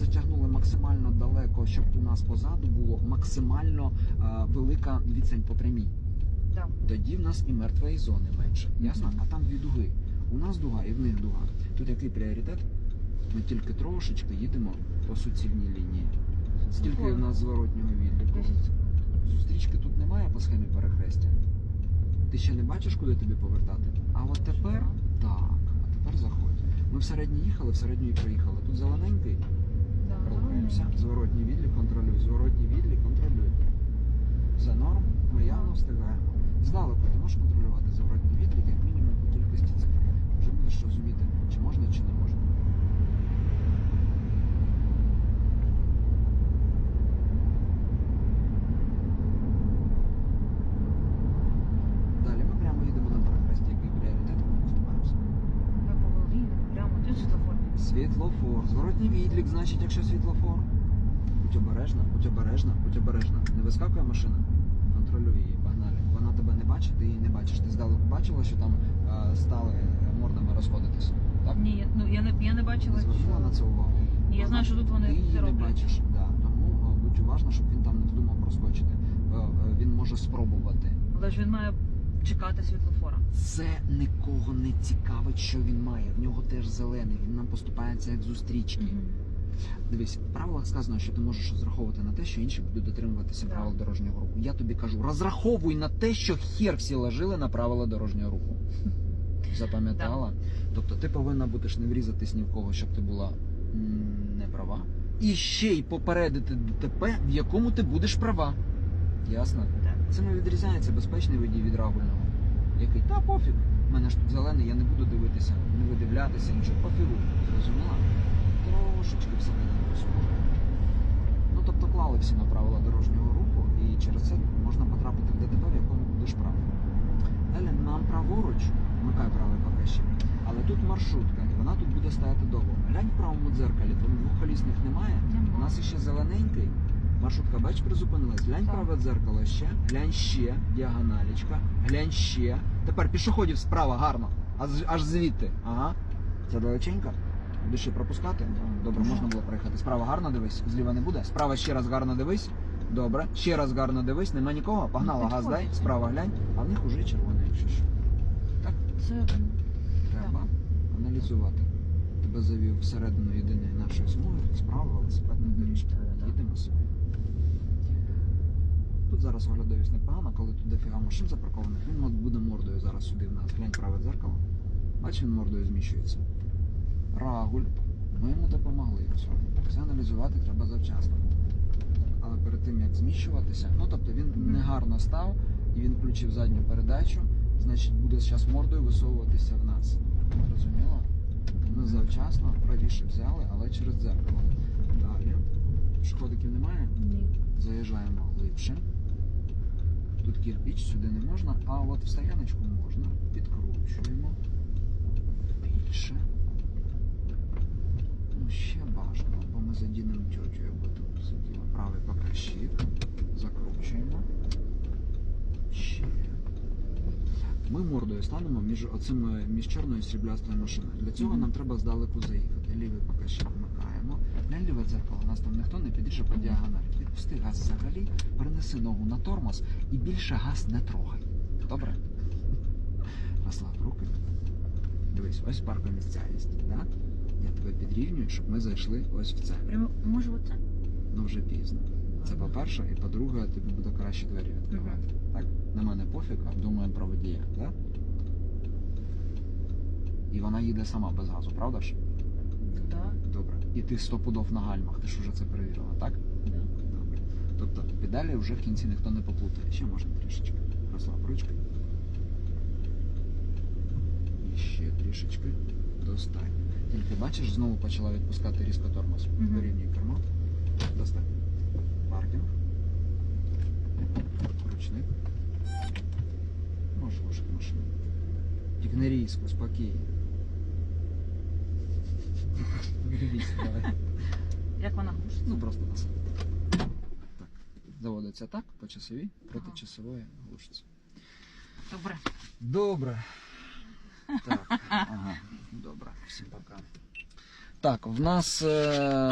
затягнули максимально далеко, щоб у нас позаду було максимально е, велика відстань по прямій. Да. Тоді в нас і мертвої зони менше. Ясно? Мгм. А там дві дуги. У нас дуга і в них дуга. Тут який пріоритет? Ми тільки трошечки їдемо по суцільній лінії. Скільки в нас зворотнього відліку? Зустрічки тут немає по схемі перехрестя. Ти ще не бачиш, куди тобі повертати? А от тепер так, а тепер заходь. Ми в середній їхали, в середню і проїхали. Тут зелененький, рухаємося. Зворотній відлік контролюй, зворотній відлік контролюй. Все норм, ми явно встигаємо. Здалеку ти можеш контролювати зворотній відлік, як мінімум по кількості цифр. Вже будеш розуміти, чи можна, чи не можна. Далі ми прямо їдемо на перехресті, який пріоритет, ми вступаємося. Я по голові, прямо тут світлофор. Зворотній відлік, значить, якщо світлофор. Будь обережна, будь обережна, будь обережна. Не вискакує машина. Контролюй її, погнали. Вона тебе не бачить, ти її не бачиш. Ти здалеку бачила, що там е, стали мордами розходитись. Так? Ні, ну я не, я не бачила, Не звернула що... на це увагу. Ні, я знаю, що тут вони Ти її це не бачиш. Да. Тому е, будь уважна, щоб він там не вздумав проскочити. Е, е, Він може спробувати. Але ж він має чекати світлофора. Це нікого не цікавить, що він має. В нього теж зелений. Він нам поступається як зустрічний. Мгм. Дивись, в правилах сказано, що ти можеш розраховувати на те, що інші будуть дотримуватися Да. правил дорожнього руху. Я тобі кажу, розраховуй на те, що хер всі ложили на правила дорожнього руху. Запам'ятала? Тобто ти повинна будеш не врізатись ні в кого, щоб ти була м, не права. І ще й попередити ДТП, в якому ти будеш права. Ясно? Так. Цим і відрізняється безпечний водій від рагульного. Який, та пофіг. У мене ж тут зелений, я не буду дивитися, не видивлятися, нічого пофігу. Зрозуміла? Трошечки всередину посмотрю. Ну тобто клали всі на правила дорожнього руху, і через це можна потрапити в ДТП, в якому будеш прав. Далі нам праворуч, вмикай правий покажчик, але тут маршрутка, і вона тут буде стояти довго. Глянь в правому дзеркалі, там двохколісних немає. У нас іще зелененький. Маршрутка, бач, призупинилась. Глянь Так. праве дзеркало ще, глянь ще, діагоналічка, глянь ще. Тепер пішоходів справа гарно. Аж, аж звідти. Ага. Це далеченько. Будеш ще пропускати? Добре, можна було проїхати. Справа гарно дивись, зліва не буде. Справа ще раз гарно дивись. Добре. Ще раз гарно дивись, нема нікого. Погнала, газ дай, підходить. справа глянь, а в них уже червоне, якщо що. Це Треба аналізувати. Тебе завів всередину єдиної нашої смуги, справа велосипедної доріжки. Їдемо собі. Тут зараз оглядовість непогано, коли тут дофіга машин запаркованих, він буде мордою зараз сюди в нас. Глянь праве дзеркало. Бач, він мордою зміщується. Рагуль. Ми йому допомогли в цьому. Все аналізувати треба завчасно. Але перед тим як зміщуватися, ну тобто він негарно став і він включив задню передачу, значить буде зараз мордою висовуватися в нас. Розуміло? Ми завчасно правіше взяли, але через дзеркало. Далі. Пішоходиків немає? ні. Заїжджаємо глибше. Тут кирпіч, сюди не можна, а от в стояночку можна. Підкручуємо. Більше. Ну, ще бажано, бо ми задінемо тьотю, якби тут сиділа. Правий покащик. Закручуємо. Ще. Ми мордою станемо між оцими між чорною і сріблястою машиною. Для цього Мгм. нам треба здалеку заїхати. Лівий покащик вмикаємо. Глянь ліве дзеркало, нас там ніхто не підріже по діагоналі. Відпусти газ взагалі, перенеси ногу на тормоз і більше газ не трогай. Добре? Розслаб руки. Дивись, ось паркомісцяність. Да? Я тебе підрівнюю, щоб ми зайшли ось в це. Прямо, може оце? Ну вже пізно. Це по-перше, і по-друге, тобі буде краще двері відкривати. Так? На мене пофіг, а думаємо про водія, так? І вона їде сама без газу, правда ж? Да. Добре. І ти стопудов на гальмах, ти ж уже це перевірила, так? Да. Добре. Тобто педалі вже в кінці ніхто не поплутає. Ще можна трішечки. Розслаб ручки. І ще трішечки. Достатньо. Тільки бачиш, знову почала відпускати різко тормоз. Мгм. Вирівнюй кермо. Достатньо. Паркінг. Ручник. Можеш лишити машину. Різко, спокійно. Як вона глушиться? Ну просто нас. Так. Заводиться так, по часовій, проти Ага. часової глушиться. Добре. Добре. Так. Ага. Добре. Всім пока. Так, в нас. Е...